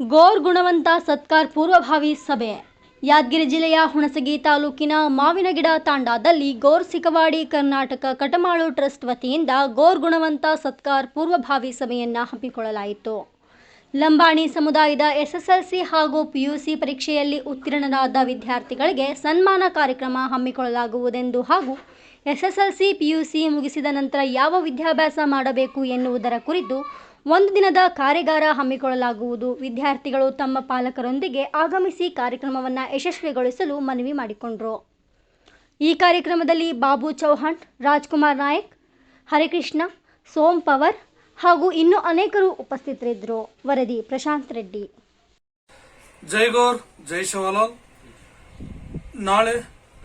ಗೋರ್ ಗುಣವಂತ ಸತ್ಕಾರ್ ಪೂರ್ವಭಾವಿ ಸಭೆ. ಯಾದಗಿರಿ ಜಿಲ್ಲೆಯ ಹುಣಸಗಿ ತಾಲೂಕಿನ ಮಾವಿನಗಿಡ ತಾಂಡಾದಲ್ಲಿ ಗೋರ್ ಸಿಕವಾಡಿ ಕರ್ನಾಟಕ ಕಟಮಾಳು ಟ್ರಸ್ಟ್ ವತಿಯಿಂದ ಗೋರ್ ಗುಣವಂತ ಸತ್ಕಾರ್ ಪೂರ್ವಭಾವಿ ಸಭೆಯನ್ನು ಹಮ್ಮಿಕೊಳ್ಳಲಾಯಿತು. ಲಂಬಾಣಿ ಸಮುದಾಯದ ಎಸ್ಎಸ್ಎಲ್ಸಿ ಹಾಗೂ ಪಿಯುಸಿ ಪರೀಕ್ಷೆಯಲ್ಲಿ ಉತ್ತೀರ್ಣರಾದ ವಿದ್ಯಾರ್ಥಿಗಳಿಗೆ ಸನ್ಮಾನ ಕಾರ್ಯಕ್ರಮ ಹಮ್ಮಿಕೊಳ್ಳಲಾಗುವುದೆಂದು ಹಾಗೂ ಎಸ್ಎಸ್ಎಲ್ಸಿ, ಪಿಯುಸಿ ಮುಗಿಸಿದ ನಂತರ ಯಾವ ವಿದ್ಯಾಭ್ಯಾಸ ಮಾಡಬೇಕು ಎನ್ನುವುದರ ಕುರಿತು ಒಂದು ದಿನದ ಕಾರ್ಯಾಗಾರ ಹಮ್ಮಿಕೊಳ್ಳಲಾಗುವುದು. ವಿದ್ಯಾರ್ಥಿಗಳು ತಮ್ಮ ಪಾಲಕರೊಂದಿಗೆ ಆಗಮಿಸಿ ಕಾರ್ಯಕ್ರಮವನ್ನು ಯಶಸ್ವಿಗೊಳಿಸಲು ಮನವಿ ಮಾಡಿಕೊಂಡರು. ಈ ಕಾರ್ಯಕ್ರಮದಲ್ಲಿ ಬಾಬು ಚೌಹಾಣ್, ರಾಜ್ಕುಮಾರ್ ನಾಯಕ್, ಹರಿಕೃಷ್ಣ, ಸೋಮ್ ಪವರ್ ಹಾಗೂ ಇನ್ನೂ ಅನೇಕರು ಉಪಸ್ಥಿತರಿದ್ದರು. ವರದಿ ಪ್ರಶಾಂತ್ ರೆಡ್ಡಿ. ಜೈ ಗೌರ್, ಜೈ ಶಿವಲಾಲ್. ನಾಳೆ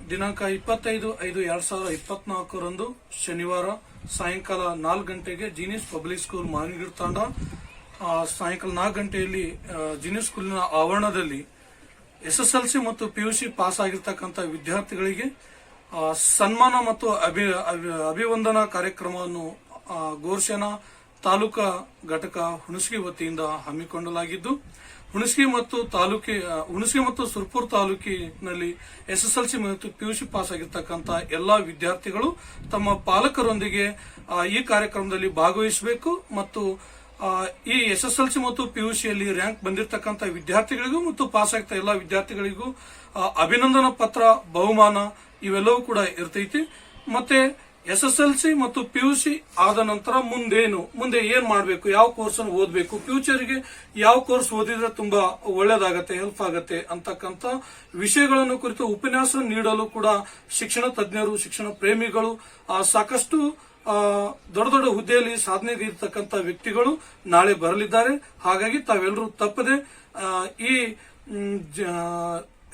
ದಿನಾಂಕ ಇಪ್ಪತ್ತೈದು ಐದು ಎರಡ್ ಸಾವಿರದ ಇಪ್ಪತ್ನಾಲ್ಕರಂದು ಶನಿವಾರ ಸಾಯಂಕಾಲ ನಾಲ್ಕು ಗಂಟೆಗೆ genius public school Managir Tanda ಸಾಯಂಕಾಲ ನಾಲ್ಕು ಗಂಟೆಯಲ್ಲಿ ಜಿನಿಸ್ ಜೀನಿಯಸ್ ಸ್ಕೂಲಿನ ಆವರಣದಲ್ಲಿ ಎಸ್ಎಸ್ಎಲ್ಸಿ ಮತ್ತು ಪಿಯುಸಿ ಪಾಸ್ ಆಗಿರ್ತಕ್ಕಂಥ ವಿದ್ಯಾರ್ಥಿಗಳಿಗೆ ಸನ್ಮಾನ ಮತ್ತು ಅಭಿ, ಅಭಿ- ಅಭಿವಂದನಾ ಕಾರ್ಯಕ್ರಮವನ್ನು ಗೋರ್ಶನ ತಾಲೂಕಾ ಘಟಕ ಹುಣಸಗಿ ವತಿಯಿಂದ ಹಮ್ಮಿಕೊಳ್ಳಲಾಗಿದ್ದು, ಹುಣಸಗಿ ಮತ್ತು ತಾಲೂಕಿ ಹುಣಸಗಿ ಮತ್ತು ಸುರ್ಪುರ್ ತಾಲೂಕಿನಲ್ಲಿ ಎಸ್ಎಸ್ಎಲ್ಸಿ ಮತ್ತು ಪಿಯುಸಿ ಪಾಸ್ ಆಗಿರ್ತಕ್ಕಂಥ ಎಲ್ಲಾ ವಿದ್ಯಾರ್ಥಿಗಳು ತಮ್ಮ ಪಾಲಕರೊಂದಿಗೆ ಈ ಕಾರ್ಯಕ್ರಮದಲ್ಲಿ ಭಾಗವಹಿಸಬೇಕು ಮತ್ತು ಈ ಎಸ್ಎಸ್ಎಲ್ಸಿ ಮತ್ತು ಪಿಯುಸಿಯಲ್ಲಿ ರ್ಯಾಂಕ್ ಬಂದಿರತಕ್ಕಂಥ ವಿದ್ಯಾರ್ಥಿಗಳಿಗೂ ಮತ್ತು ಪಾಸ್ ಆಗ್ತಾ ಎಲ್ಲ ವಿದ್ಯಾರ್ಥಿಗಳಿಗೂ ಅಭಿನಂದನಾ ಪತ್ರ, ಬಹುಮಾನ ಇವೆಲ್ಲವೂ ಕೂಡ ಇರ್ತೈತಿ. ಮತ್ತೆ ಎಸ್ಎಸ್ಎಲ್ಸಿ ಮತ್ತು ಪಿಯುಸಿ ಆದ ನಂತರ ಮುಂದೇನು, ಮುಂದೆ ಏನ್ ಮಾಡಬೇಕು, ಯಾವ ಕೋರ್ಸ್ ಅನ್ನು ಓದಬೇಕು, ಫ್ಯೂಚರ್ಗೆ ಯಾವ ಕೋರ್ಸ್ ಓದಿದ್ರೆ ತುಂಬಾ ಒಳ್ಳೇದಾಗತ್ತೆ, ಹೆಲ್ಪ್ ಆಗತ್ತೆ ಅಂತಕ್ಕಂಥ ವಿಷಯಗಳನ್ನು ಕುರಿತು ಉಪನ್ಯಾಸ ನೀಡಲು ಕೂಡ ಶಿಕ್ಷಣ ತಜ್ಞರು, ಶಿಕ್ಷಣ ಪ್ರೇಮಿಗಳು ಸಾಕಷ್ಟು ದೊಡ್ಡ ದೊಡ್ಡ ಹುದ್ದೆಯಲ್ಲಿ ಸಾಧನೆಗೆ ಇರತಕ್ಕಂಥ ವ್ಯಕ್ತಿಗಳು ನಾಳೆ ಬರಲಿದ್ದಾರೆ. ಹಾಗಾಗಿ ತಾವೆಲ್ಲರೂ ತಪ್ಪದೆ ಈ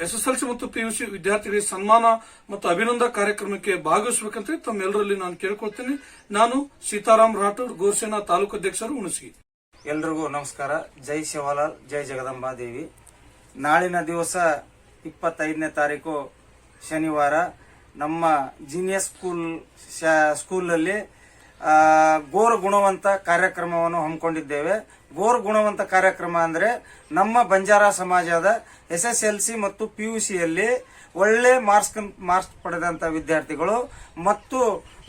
ಎಸ್ಎಸ್ಎಲ್ಸಿ ಮತ್ತು ಪಿಯುಸಿ ವಿದ್ಯಾರ್ಥಿಗಳಿಗೆ ಸನ್ಮಾನ ಮತ್ತು ಅಭಿನಂದನಾ ಕಾರ್ಯಕ್ರಮಕ್ಕೆ ಭಾಗವಹಿಸಬೇಕಂತ ತಮ್ಮೆಲ್ಲರಲ್ಲಿ ನಾನು ಕೇಳ್ಕೊಳ್ತೀನಿ. ನಾನು ಸೀತಾರಾಮ್ ರಾಠೋಡ್, ಗೋರ್ಸೇನಾ ತಾಲೂಕು ಅಧ್ಯಕ್ಷರು ಉಣಸಿ ಎಲ್ರಿಗೂ ನಮಸ್ಕಾರ. ಜೈ ಶಿವಲಾಲ್, ಜೈ ಜಗದಂಬಾ ದೇವಿ. ನಾಳಿನ ದಿವಸ ಇಪ್ಪತ್ತೈದನೇ ತಾರೀಕು ಶನಿವಾರ ನಮ್ಮ ಜೀನಿಯಸ್ ಸ್ಕೂಲ್ ಸ್ಕೂಲಲ್ಲಿ ಗೋರ್ ಗುಣವಂತ ಕಾರ್ಯಕ್ರಮವನ್ನು ಹಮ್ಮಿಕೊಂಡಿದ್ದೇವೆ. ಗೋರ್ ಗುಣವಂತ ಕಾರ್ಯಕ್ರಮ ಅಂದ್ರೆ ನಮ್ಮ ಬಂಜಾರ ಸಮಾಜದ ಎಸ್ ಎಸ್ ಎಲ್ ಸಿ ಮತ್ತು ಪಿ ಯು ಸಿಯಲ್ಲಿ ಒಳ್ಳೆ ಮಾರ್ಕ್ಸ್ ಮಾರ್ಕ್ಸ್ ಪಡೆದಂತ ವಿದ್ಯಾರ್ಥಿಗಳು ಮತ್ತು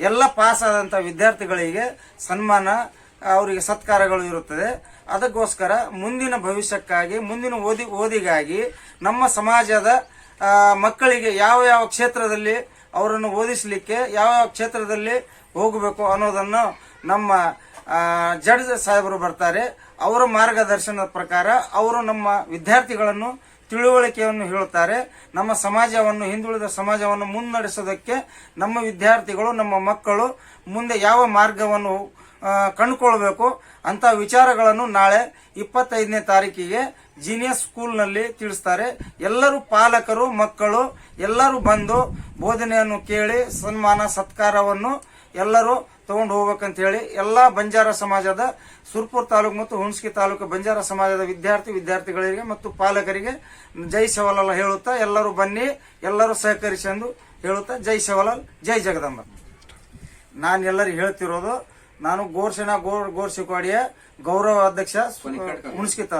ಎಲ್ಲ ಪಾಸ್ ಆದಂತ ವಿದ್ಯಾರ್ಥಿಗಳಿಗೆ ಸನ್ಮಾನ, ಅವರಿಗೆ ಸತ್ಕಾರಗಳು ಇರುತ್ತದೆ. ಅದಕ್ಕೋಸ್ಕರ ಮುಂದಿನ ಭವಿಷ್ಯಕ್ಕಾಗಿ, ಮುಂದಿನ ಓದಿ, ಓದಿಗಾಗಿ ನಮ್ಮ ಸಮಾಜದ ಮಕ್ಕಳಿಗೆ ಯಾವ ಯಾವ ಕ್ಷೇತ್ರದಲ್ಲಿ ಅವರನ್ನು ಓದಿಸಲಿಕ್ಕೆ, ಯಾವ ಯಾವ ಕ್ಷೇತ್ರದಲ್ಲಿ ಹೋಗಬೇಕು ಅನ್ನೋದನ್ನು ನಮ್ಮ ಜಡ್ಜ್ ಸಾಹೇಬರು ಬರ್ತಾರೆ. ಅವರ ಮಾರ್ಗದರ್ಶನದ ಪ್ರಕಾರ ಅವರು ನಮ್ಮ ವಿದ್ಯಾರ್ಥಿಗಳನ್ನು ತಿಳುವಳಿಕೆಯನ್ನು ಹೇಳುತ್ತಾರೆ. ನಮ್ಮ ಸಮಾಜವನ್ನು, ಹಿಂದುಳಿದ ಸಮಾಜವನ್ನು ಮುನ್ನಡೆಸೋದಕ್ಕೆ ನಮ್ಮ ವಿದ್ಯಾರ್ಥಿಗಳು, ನಮ್ಮ ಮಕ್ಕಳು ಮುಂದೆ ಯಾವ ಮಾರ್ಗವನ್ನು ಕಂಡುಕೊಳ್ಬೇಕು ಅಂತ ವಿಚಾರಗಳನ್ನು ನಾಳೆ ಇಪ್ಪತ್ತೈದನೇ ತಾರೀಕಿಗೆ ಜೀನಿಯಸ್ ಸ್ಕೂಲ್ನಲ್ಲಿ ತಿಳಿಸ್ತಾರೆ. ಎಲ್ಲರೂ ಪಾಲಕರು, ಮಕ್ಕಳು ಎಲ್ಲರೂ ಬಂದು ಬೋಧನೆಯನ್ನು ಕೇಳಿ ಸನ್ಮಾನ, ಸತ್ಕಾರವನ್ನು ಎಲ್ಲರೂ ತಗೊಂಡು ಹೋಗ್ಬೇಕಂತ ಹೇಳಿ ಎಲ್ಲಾ ಬಂಜಾರ ಸಮಾಜದ ಸುರ್ಪುರ್ ತಾಲೂಕು ಮತ್ತು ಹುಣಸ್ಕಿ ತಾಲೂಕು ಬಂಜಾರ ಸಮಾಜದ ವಿದ್ಯಾರ್ಥಿ ವಿದ್ಯಾರ್ಥಿಗಳಿಗೆ ಮತ್ತು ಪಾಲಕರಿಗೆ ಜೈ ಶಿವಲಾಲ್ ಹೇಳುತ್ತಾ ಎಲ್ಲರೂ ಬನ್ನಿ ಎಲ್ಲರೂ ಸಹಕರಿಸಿ ಎಂದು ಹೇಳುತ್ತಾ ಜೈ ಸವಾಲಲ್ ಜೈ ಜಗದಂಬ ನಾನು ಎಲ್ಲರಿಗೂ ಹೇಳ್ತಿರೋದು ನಾನು ಗೋರ್ಸೇನಾ ಗೋರ್ ಗೋರ್ಸಿಕೋಡಿಯ ಗೌರವ ಅಧ್ಯಕ್ಷ ಹುಣಸ್ಕಿ ತಾಲೂಕು.